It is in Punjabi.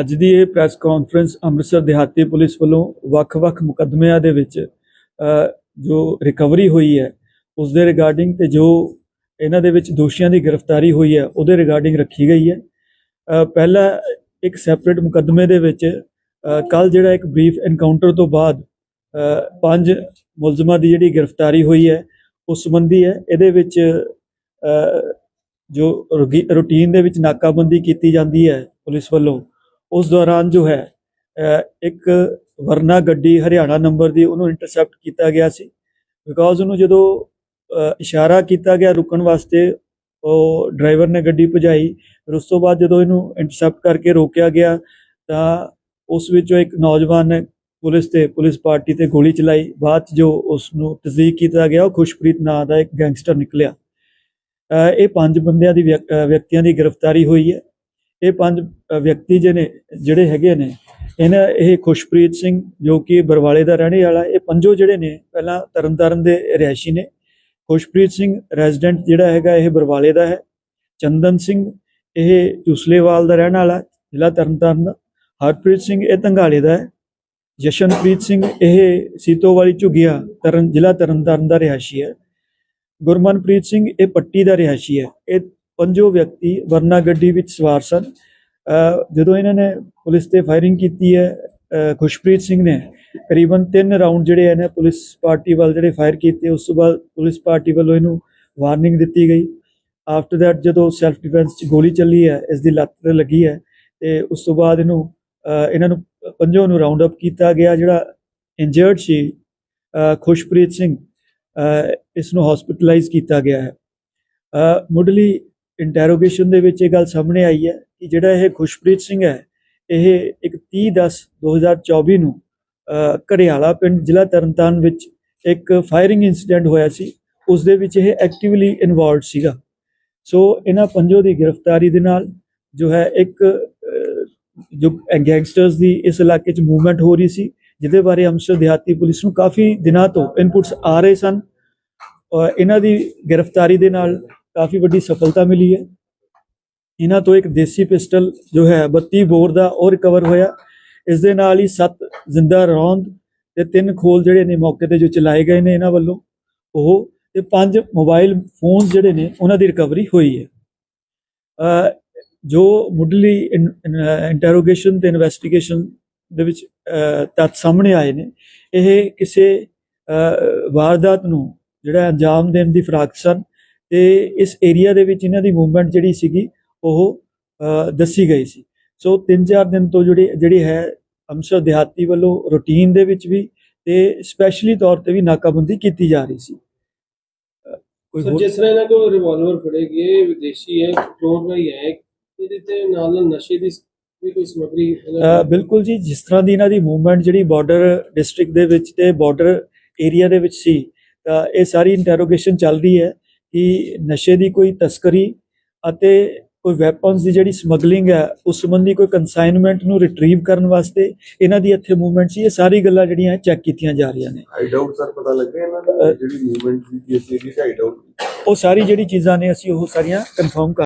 ਅੱਜ ਦੀ ਇਹ ਪ੍ਰੈਸ ਕਾਨਫਰੰਸ ਅੰਮ੍ਰਿਤਸਰ ਦਿਹਾਤੀ ਪੁਲਿਸ ਵੱਲੋਂ ਵੱਖ-ਵੱਖ ਮੁਕੱਦਮਿਆਂ ਦੇ ਵਿੱਚ ਜੋ ਰਿਕਵਰੀ ਹੋਈ ਹੈ ਉਸ ਦੇ ਰਿਗਾਰਡਿੰਗ ਤੇ ਜੋ ਇਹਨਾਂ ਦੇ ਵਿੱਚ ਦੋਸ਼ੀਆਂ ਦੀ ਗ੍ਰਿਫਤਾਰੀ ਹੋਈ ਹੈ ਉਹਦੇ ਰਿਗਾਰਡਿੰਗ ਰੱਖੀ ਗਈ ਹੈ। ਅ, ਪਹਿਲਾ ਇੱਕ ਸੈਪਰੇਟ ਮੁਕੱਦਮੇ ਦੇ ਵਿੱਚ ਕੱਲ ਜਿਹੜਾ ਇੱਕ ਬਰੀਫ ਐਨਕਾਊਂਟਰ ਤੋਂ ਬਾਅਦ ਪੰਜ ਮੁਲਜ਼ਮਾਂ ਦੀ ਜਿਹੜੀ ਗ੍ਰਿਫਤਾਰੀ ਹੋਈ ਹੈ ਉਸ ਸੰਬੰਧੀ ਹੈ ਇਹਦੇ ਵਿੱਚ ਅ, ਜੋ ਰੂਟੀਨ ਦੇ ਵਿੱਚ ਨਾਕਾਬੰਦੀ ਕੀਤੀ ਜਾਂਦੀ ਹੈ। ਪੁਲਿਸ ਵੱਲੋਂ। ਉਸ ਦੌਰਾਨ ਜੋ ਹੈ ਇੱਕ ਵਰਨਾ ਗੱਡੀ ਹਰਿਆਣਾ ਨੰਬਰ ਦੀ ਉਹਨੂੰ ਇੰਟਰਸੈਪਟ ਕੀਤਾ ਗਿਆ ਸੀ। ਬਿਕਾਜ਼ ਉਹਨੂੰ ਜਦੋਂ ਇਸ਼ਾਰਾ ਕੀਤਾ ਗਿਆ ਰੁਕਣ ਵਾਸਤੇ, ਉਹ ਡਰਾਈਵਰ ਨੇ ਗੱਡੀ ਭਜਾਈ। ਫਿਰ ਉਸ ਤੋਂ ਬਾਅਦ ਜਦੋਂ ਇਹਨੂੰ ਇੰਟਰਸੈਪਟ ਕਰਕੇ ਰੋਕਿਆ ਗਿਆ, ਤਾਂ ਉਸ ਵਿੱਚੋਂ ਇੱਕ ਨੌਜਵਾਨ ਨੇ ਪੁਲਿਸ ਤੇ, ਪੁਲਿਸ ਪਾਰਟੀ ਤੇ ਗੋਲੀ ਚਲਾਈ। ਬਾਅਦ 'ਚ ਜੋ ਉਸ ਨੂੰ ਤਸਦੀਕ ਕੀਤਾ ਗਿਆ, ਉਹ ਖੁਸ਼ਪ੍ਰੀਤ ਨਾਂ ਦਾ ਇੱਕ ਗੈਂਗਸਟਰ ਨਿਕਲਿਆ। ਇਹ ਪੰਜ ਬੰਦਿਆਂ ਦੀ ਵਿਅਕ- ਵਿਅਕਤੀਆਂ ਦੀ ਗ੍ਰਿਫਤਾਰੀ ਹੋਈ ਹੈ। ਇਹ ਪੰਜ ਵਿਅਕਤੀ ਵਿਅਕਤੀ ਨੇ, ਜਿਹੜੇ ਹੈਗੇ ਨੇ, ਇਹਨਾਂ, ਇਹ ਖੁਸ਼ਪ੍ਰੀਤ ਸਿੰਘ ਜੋ ਕਿ ਬਰਵਾਲੇ ਦਾ ਰਹਿਣੇ ਵਾਲਾ, ਇਹ ਪੰਜੋ ਜਿਹੜੇ ਨੇ, ਪਹਿਲਾਂ ਤਰਨਤਾਰਨ ਦੇ ਰਿਹਾਇਸ਼ੀ ਨੇ। ਖੁਸ਼ਪ੍ਰੀਤ ਸਿੰਘ ਰੈਜ਼ੀਡੈਂਟ ਜਿਹੜਾ ਹੈਗਾ, ਇਹ ਬਰਵਾਲੇ ਦਾ ਹੈ। ਚੰਦਨ ਸਿੰਘ, ਇਹ ਚੂਸਲੇਵਾਲ ਦਾ ਰਹਿਣ ਵਾਲਾ, ਜ਼ਿਲ੍ਹਾ ਤਰਨਤਾਰਨ ਦਾ। ਹਰਪ੍ਰੀਤ ਸਿੰਘ, ਇਹ ਧੰਗਾਲੇ ਦਾ ਹੈ। ਜਸ਼ਨਪ੍ਰੀਤ ਸਿੰਘ, ਇਹ ਸੀਤੋ ਵਾਲੀ ਝੁਗੀਆ ਤਰਨ, ਜ਼ਿਲ੍ਹਾ ਤਰਨਤਾਰਨ ਦਾ ਰਿਹਾਇਸ਼ੀ ਹੈ। ਗੁਰਮਨਪ੍ਰੀਤ ਸਿੰਘ, ਇਹ ਪੱਟੀ ਦਾ ਰਿਹਾਇਸ਼ੀ ਹੈ। ਇਹ ਪੰਜੋ ਵਿਅਕਤੀ ਵਰਨਾ ਗੱਡੀ ਵਿੱਚ ਸਵਾਰ ਸਨ। ਜਦੋਂ ਇਹਨਾਂ ਨੇ ਪੁਲਿਸ ਤੇ ਫਾਇਰਿੰਗ ਕੀਤੀ ਹੈ ਖੁਸ਼ਪ੍ਰੀਤ ਸਿੰਘ ਨੇ ਕਰੀਬਨ 3 ਰਾਉਂਡ ਜਿਹੜੇ ਹੈ ਨੇ ਪੁਲਿਸ ਪਾਰਟੀ ਵੱਲ ਜਿਹੜੇ ਫਾਇਰ ਕੀਤੇ, ਉਸ ਤੋਂ ਬਾਅਦ ਪੁਲਿਸ ਪਾਰਟੀ ਵੱਲੋਂ ਇਹਨੂੰ ਵਾਰਨਿੰਗ ਦਿੱਤੀ ਗਈ। ਆਫਟਰ ਦੈਟ ਜਦੋਂ ਸੈਲਫ ਡਿਫੈਂਸ ਚ ਗੋਲੀ ਚੱਲੀ ਹੈ, ਇਸ ਦੀ ਲੱਤ ਤੇ ਲੱਗੀ ਹੈ ਤੇ ਉਸ ਤੋਂ ਬਾਅਦ ਇਹਨੂੰ ਇਹਨਾਂ ਨੂੰ ਪੰਜੋ ਨੂੰ ਰਾਉਂਡ ਅਪ ਕੀਤਾ ਗਿਆ ਜਿਹੜਾ ਇੰਜਰਡ ਸੀ ਖੁਸ਼ਪ੍ਰੀਤ ਸਿੰਘ ਇਸ ਨੂੰ ਹਸਪੀਟਲਾਈਜ਼ ਕੀਤਾ ਗਿਆ ਹੈ। ਮੁੱਢਲੀ ਇੰਟਰੋਗੇਸ਼ਨ ਦੇ ਵਿੱਚ ਇਹ ਗੱਲ ਸਾਹਮਣੇ ਆਈ ਹੈ ਕਿ ਜਿਹੜਾ ਇਹ ਖੁਸ਼ਪ੍ਰੀਤ ਸਿੰਘ ਹੈ ਇਹ ਇੱਕ 30/10/2024 ਨੂੰ ਅ, ਘੜਿਆਲਾ ਪਿੰਡ ਜ਼ਿਲ੍ਹਾ ਤਰਨਤਾਰਨ ਵਿੱਚ ਇੱਕ ਫਾਇਰਿੰਗ ਇਨਸੀਡੈਂਟ ਹੋਇਆ ਸੀ। ਉਸ ਦੇ ਵਿੱਚ ਇਹ ਐਕਟਿਵਲੀ ਇਨਵੋਲਵਡ ਸੀਗਾ। ਸੋ ਇਹਨਾਂ ਪੰਜੋ ਦੀ ਗ੍ਰਿਫਤਾਰੀ ਦੇ ਨਾਲ ਜੋ ਹੈ ਇੱਕ ਜੋ ਗੈਂਗਸਟਰਸ ਦੀ ਇਸ ਇਲਾਕੇ 'ਚ ਮੂਵਮੈਂਟ ਹੋ ਰਹੀ ਸੀ ਜਿਹਦੇ ਬਾਰੇ ਅੰਮ੍ਰਿਤਸਰ ਦਿਹਾਤੀ ਪੁਲਿਸ ਨੂੰ ਕਾਫੀ ਦਿਨਾਂ ਤੋਂ ਇਨਪੁਟਸ ਆ ਰਹੇ ਸਨ। ਇਹਨਾਂ ਦੀ ਗ੍ਰਿਫਤਾਰੀ ਦੇ ਨਾਲ ਕਾਫੀ ਵੱਡੀ ਸਫਲਤਾ ਮਿਲੀ ਹੈ। ਇਹਨਾਂ ਤੋਂ ਇੱਕ ਦੇਸੀ ਪਿਸਟਲ ਜੋ ਹੈ 32 ਬੋਰ ਦਾ ਉਹ ਰਿਕਵਰ ਹੋਇਆ। ਇਸ ਦੇ ਨਾਲ ਹੀ 7 ਜ਼ਿੰਦਾ ਰੌਂਦ ਤੇ ਤਿੰਨ ਖੋਲ ਜਿਹੜੇ ਨੇ ਮੌਕੇ ਤੇ ਜੋ ਚਲਾਏ ਗਏ ਨੇ ਇਹਨਾਂ ਵੱਲੋਂ। ਉਹ ਤੇ ਪੰਜ ਮੋਬਾਈਲ ਫੋਨ ਜਿਹੜੇ ਨੇ ਉਹਨਾਂ ਦੀ ਰਿਕਵਰੀ ਹੋਈ ਹੈ। ਜੋ ਮੁੱਢਲੀ ਇੰਟਰੋਗੇਸ਼ਨ ਤੇ ਇਨਵੈਸਟੀਗੇਸ਼ਨ ਦੇ ਵਿੱਚ ਅ, ਤੱਥ ਸਾਹਮਣੇ ਆਏ ਨੇ ਇਹ ਕਿਸੇ ਵਾਰਦਾਤ ਨੂੰ ਜਿਹੜਾ ਅੰਜਾਮ ਦੇਣ ਦੀ ਫਰਾਕ ਸਨ। ਤੇ ਇਸ ਏਰੀਆ ਦੇ ਵਿੱਚ ਇਹਨਾਂ ਦੀ ਮੂਵਮੈਂਟ ਜਿਹੜੀ ਸੀਗੀ ਉਹ ਦੱਸੀ ਗਈ ਸੀ। ਸੋ 3-4 ਦਿਨ ਤੋਂ ਜਿਹੜੀ ਜਿਹੜੀ ਹੈ ਅੰਮ੍ਰਿਤਸਰ ਦਿਹਾਤੀ ਵੱਲੋਂ ਰੂਟੀਨ ਦੇ ਵਿੱਚ ਵੀ ਤੇ ਸਪੈਸ਼ਲੀ ਤੌਰ ਤੇ ਵੀ ਨਾਕਾਬੰਦੀ ਕੀਤੀ ਜਾ ਰਹੀ ਸੀ। ਕੋਈ ਸਰ ਹੋਰ? ਜਿਸ ਤਰ੍ਹਾਂ ਇਹਨਾਂ ਕੋਲ ਰਿਵਾਲਵਰ ਫੜੇ ਗਏ ਵਿਦੇਸ਼ੀ ਹੈ ਪੈਟਰੋਲ ਦਾ ਹੀ ਇਹਦੇ ਤੇ ਨਾਲ ਨਾਲ ਨਸ਼ੇ ਦੀ ਵੀ ਕੋਈ ਸਮੱਗਰੀ ਬਿਲਕੁਲ ਜੀ ਜਿਸ ਤਰ੍ਹਾਂ ਦੀ ਇਹਨਾਂ ਦੀ ਮੂਵਮੈਂਟ ਜਿਹੜੀ ਬਾਰਡਰ ਡਿਸਟ੍ਰਿਕਟ ਦੇ ਵਿੱਚ ਤੇ ਬਾਰਡਰ ਏਰੀਆ ਦੇ ਵਿੱਚ ਸੀ ਤਾਂ ਇਹ ਸਾਰੀ ਇੰਟਰੋਗੇਸ਼ਨ ਚੱਲ ਰਹੀ ਹੈ। ਕਿ ਨਸ਼ੇ ਦੀ ਕੋਈ ਤਸਕਰੀ ਅਤੇ ਕੋਈ ਵੈਪਨਸ ਦੀ ਜਿਹੜੀ ਸਮਗਲਿੰਗ ਹੈ ਉਸ ਸੰਬੰਧੀ ਕੋਈ ਕਨਸਾਈਨਮੈਂਟ ਨੂੰ ਰਿਟਰੀਵ ਕਰਨ ਵਾਸਤੇ ਇਹਨਾਂ ਦੀ ਇੱਥੇ ਮੂਵਮੈਂਟ ਸੀ ਇਹ ਸਾਰੀ ਗੱਲਾਂ ਜਿਹੜੀਆਂ ਚੈੱਕ ਕੀਤੀਆਂ ਜਾ ਰਹੀਆਂ ਨੇ। ਹਾਈਡ ਆਊਟ ਸਰ ਪਤਾ ਲੱਗਿਆ ਇਹਨਾਂ ਦਾ? ਜਿਹੜੀ ਮੂਵਮੈਂਟ ਸੀ ਏਰੀਆ ਚ ਹਾਈਡ ਆਊਟ ਉਹ ਸਾਰੀ ਜਿਹੜੀ ਚੀਜ਼ਾਂ ਨੇ ਅਸੀਂ ਉਹ ਸਾਰੀਆਂ ਕਨਫਰਮ ਕਰ